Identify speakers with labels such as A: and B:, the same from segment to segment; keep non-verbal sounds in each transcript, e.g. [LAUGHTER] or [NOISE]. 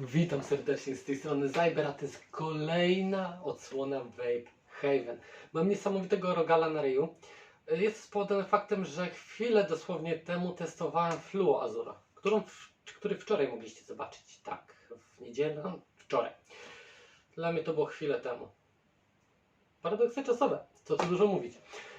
A: Witam serdecznie z tej strony Zyber, a to jest kolejna odsłona Vape Haven. Mam niesamowitego rogala na ryju. Jest spowodowane faktem, że chwilę dosłownie temu testowałem Fluo Azura, którą, który wczoraj mogliście zobaczyć. Tak, w niedzielę, no, wczoraj. Dla mnie to było chwilę temu. Paradoksy czasowe, co tu dużo mówić.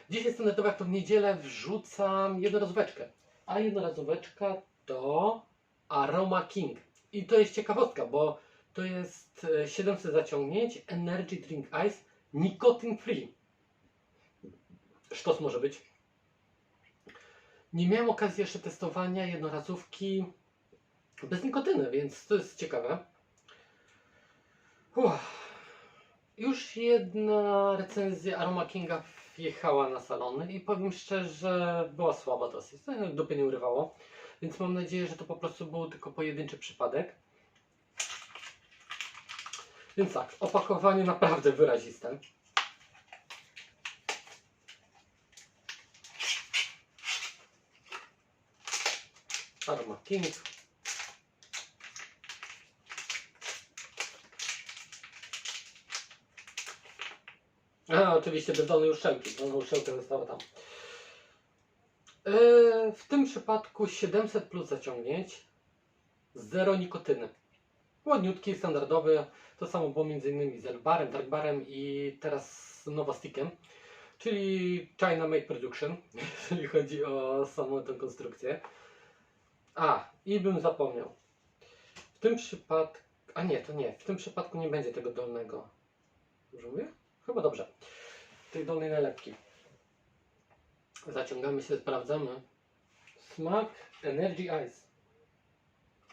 A: Dzisiaj standardowo jak to w niedzielę wrzucam jednorazóweczkę. A jednorazóweczka to Aroma King. I to jest ciekawostka, bo to jest e, 700 zaciągnięć, Energy Drink Ice, nicotine free. Sztos może być. Nie miałem okazji jeszcze testowania jednorazówki bez nikotyny, więc to jest ciekawe. Uff. Już jedna recenzja Aroma Kinga wjechała na salony i powiem szczerze, była słaba dosyć. To nie urywało. Więc mam nadzieję, że to po prostu był tylko pojedynczy przypadek. Więc tak, opakowanie naprawdę wyraziste. Aroma King. A, oczywiście bez dolnej uszczelki. Dolna uszczelka została tam. Yy, w tym przypadku 700 plus zaciągnięć, zero nikotyny. Ładniutki, standardowy. To samo było między innymi z Elbarem, Darkbarem i teraz z Novastickiem, czyli China Made Production, [LAUGHS] jeżeli chodzi o samą tę konstrukcję. A, i bym zapomniał. W tym przypadku, a nie, to nie, w tym przypadku nie będzie tego dolnego. Dobrze mówię? Chyba dobrze. Tej dolnej nalepki. Zaciągamy się, sprawdzamy. Smak Energy Ice.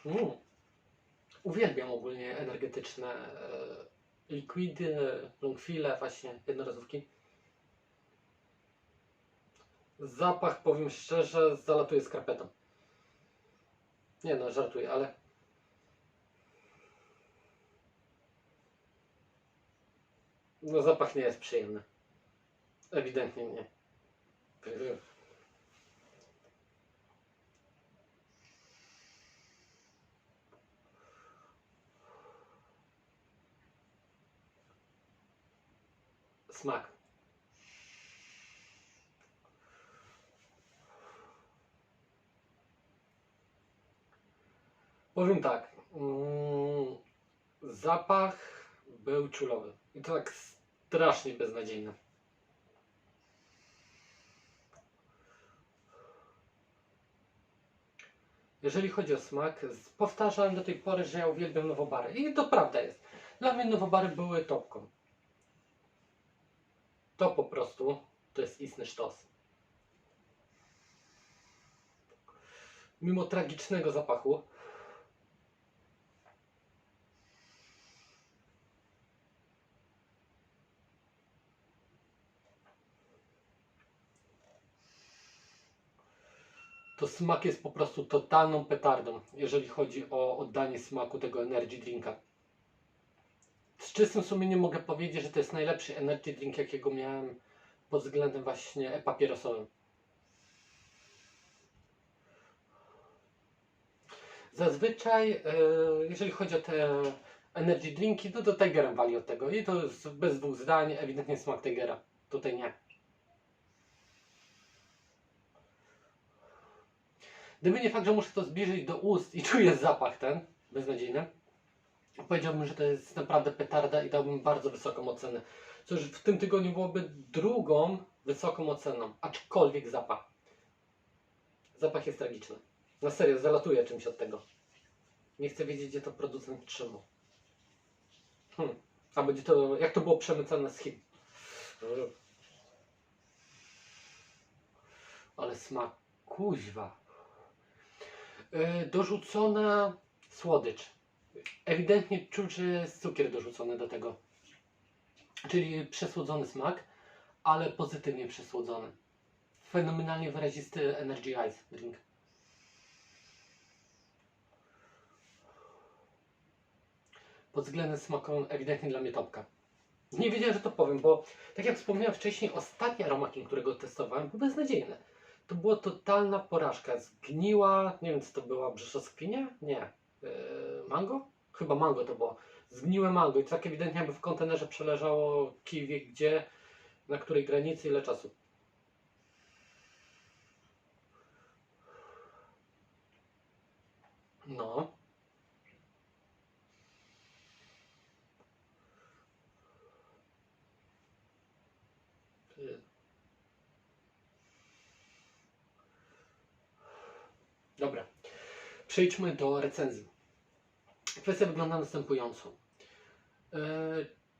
A: Mm. Uwielbiam ogólnie energetyczne e, likwidy, longfile, właśnie jednorazówki. Zapach, powiem szczerze, zalatuje skarpetą. Nie no, żartuję, ale no zapach nie jest przyjemny. Ewidentnie nie. Smak. Powiem tak. Mm, zapach był czulowy. I to tak strasznie beznadziejny. Jeżeli chodzi o smak, powtarzałem do tej pory, że ja uwielbiam nowobary. I to prawda jest. Dla mnie nowobary były topką. To po prostu to jest istny sztos. Mimo tragicznego zapachu, to smak jest po prostu totalną petardą, jeżeli chodzi o oddanie smaku tego energy drinka. Z czystym sumieniem mogę powiedzieć, że to jest najlepszy energy drink, jakiego miałem pod względem właśnie papierosowym. Zazwyczaj, e, jeżeli chodzi o te energy drinki, to do Tigerem wali od tego. I to jest bez dwóch zdań, ewidentnie smak Tigera. Tutaj nie. Gdyby nie fakt, że muszę to zbliżyć do ust i [LAUGHS] czuję zapach ten, beznadziejny, powiedziałbym, że to jest naprawdę petarda i dałbym bardzo wysoką ocenę. Już w tym tygodniu byłoby drugą wysoką oceną, aczkolwiek zapach. Zapach jest tragiczny. Na serio, zalatuje czymś od tego. Nie chcę wiedzieć, gdzie to producent trzymał. Hmm. A będzie to, jak to było przemycane z Chin. Ale smak, kuźwa. Yy, dorzucona słodycz. Ewidentnie czuć, że jest cukier dorzucony do tego. Czyli przesłodzony smak, ale pozytywnie przesłodzony. Fenomenalnie wyrazisty Energy Ice drink. Pod względem smaku ewidentnie dla mnie topka. Nie wiedziałem, że to powiem, bo tak jak wspomniałem wcześniej, ostatni aromakin, którego testowałem, był beznadziejny. To była totalna porażka. Zgniła, nie wiem co to była, brzeszoskwinia? Nie. Yy, mango? chyba mango to było, zgniłe mango i to tak ewidentnie jakby w kontenerze przeleżało kij wie gdzie, na której granicy, ile czasu. No. Dobra. Przejdźmy do recenzji. Kwestia wygląda następująco. E,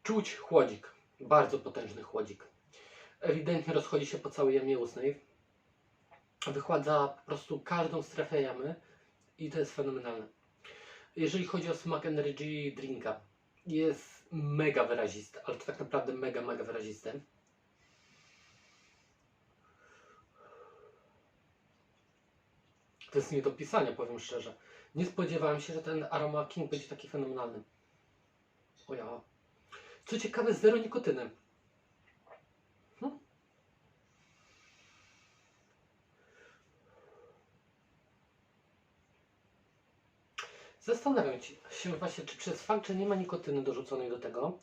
A: czuć chłodzik. Bardzo potężny chłodzik. Ewidentnie rozchodzi się po całej jamie ustnej. Wychładza po prostu każdą strefę jamy i to jest fenomenalne. Jeżeli chodzi o smak Energy Drinka, jest mega wyrazisty, ale to tak naprawdę mega, mega wyrazisty. To jest nie do pisania, powiem szczerze. Nie spodziewałem się, że ten Aroma King będzie taki fenomenalny. O ja. Co ciekawe, zero nikotyny. Hm? Zastanawiam się właśnie, czy przez fakt, że nie ma nikotyny dorzuconej do tego,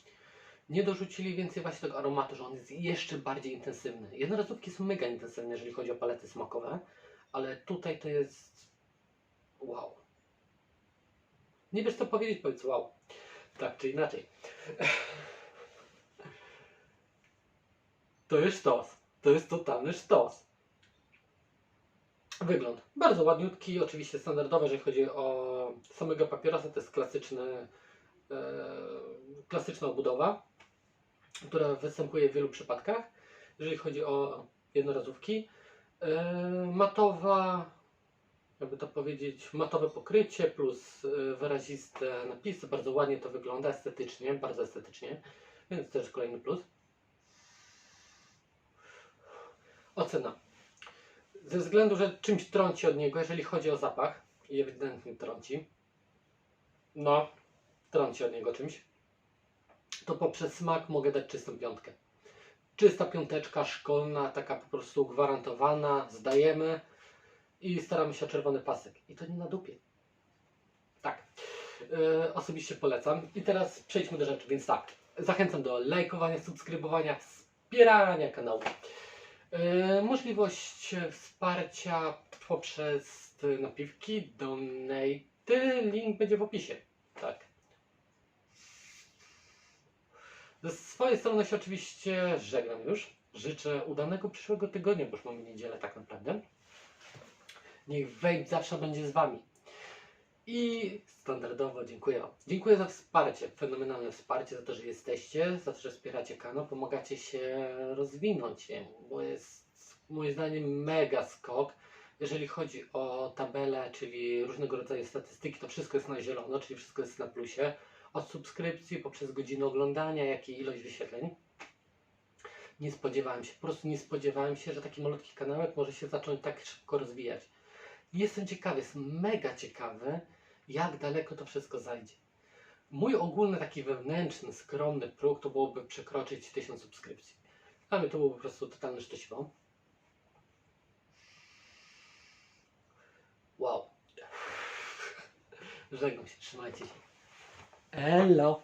A: nie dorzucili więcej właśnie tego aromatu, że on jest jeszcze bardziej intensywny. Jednorazówki są mega intensywne, jeżeli chodzi o palety smakowe, ale tutaj to jest wow. Nie wiesz co powiedzieć, powiedz wow. Tak czy inaczej. To jest sztos. To jest totalny sztos. Wygląd. Bardzo ładniutki, oczywiście standardowy, jeżeli chodzi o samego papierosa. To jest klasyczny, e, klasyczna obudowa, która występuje w wielu przypadkach. Jeżeli chodzi o jednorazówki. E, matowa, jakby to powiedzieć, matowe pokrycie plus e, wyraziste napisy. Bardzo ładnie to wygląda, estetycznie, bardzo estetycznie. Więc też kolejny plus. Ocena. Ze względu, że czymś trąci od niego, jeżeli chodzi o zapach, i ewidentnie trąci, no, trąci od niego czymś, to poprzez smak mogę dać czystą piątkę. Czysta piąteczka szkolna, taka po prostu gwarantowana, zdajemy i staramy się o czerwony pasek. I to nie na dupie. Tak. Yy, osobiście polecam. I teraz przejdźmy do rzeczy, więc tak. Zachęcam do lajkowania, subskrybowania, wspierania kanału. Yy, możliwość wsparcia poprzez napiwki, donate, link będzie w opisie. Tak. Ze swojej strony się oczywiście żegnam już. Życzę udanego przyszłego tygodnia, bo już mamy niedzielę tak naprawdę. Niech Vape zawsze będzie z Wami. I standardowo dziękuję Wam. Dziękuję za wsparcie, fenomenalne wsparcie, za to, że jesteście, za to, że wspieracie kanał, pomagacie się rozwinąć, bo jest moim zdaniem mega skok. Jeżeli chodzi o tabelę, czyli różnego rodzaju statystyki, to wszystko jest na zielono, czyli wszystko jest na plusie. Od subskrypcji, poprzez godzinę oglądania, jak i ilość wyświetleń. Nie spodziewałem się, po prostu nie spodziewałem się, że taki malutki kanałek może się zacząć tak szybko rozwijać. Jestem ciekawy, jest mega ciekawy, jak daleko to wszystko zajdzie. Mój ogólny taki wewnętrzny, skromny próg to byłoby przekroczyć 1000 subskrypcji. Dla mnie to było po prostu totalne szczęśliwo. Wow. [LAUGHS] Żegnam się, trzymajcie się. Hello.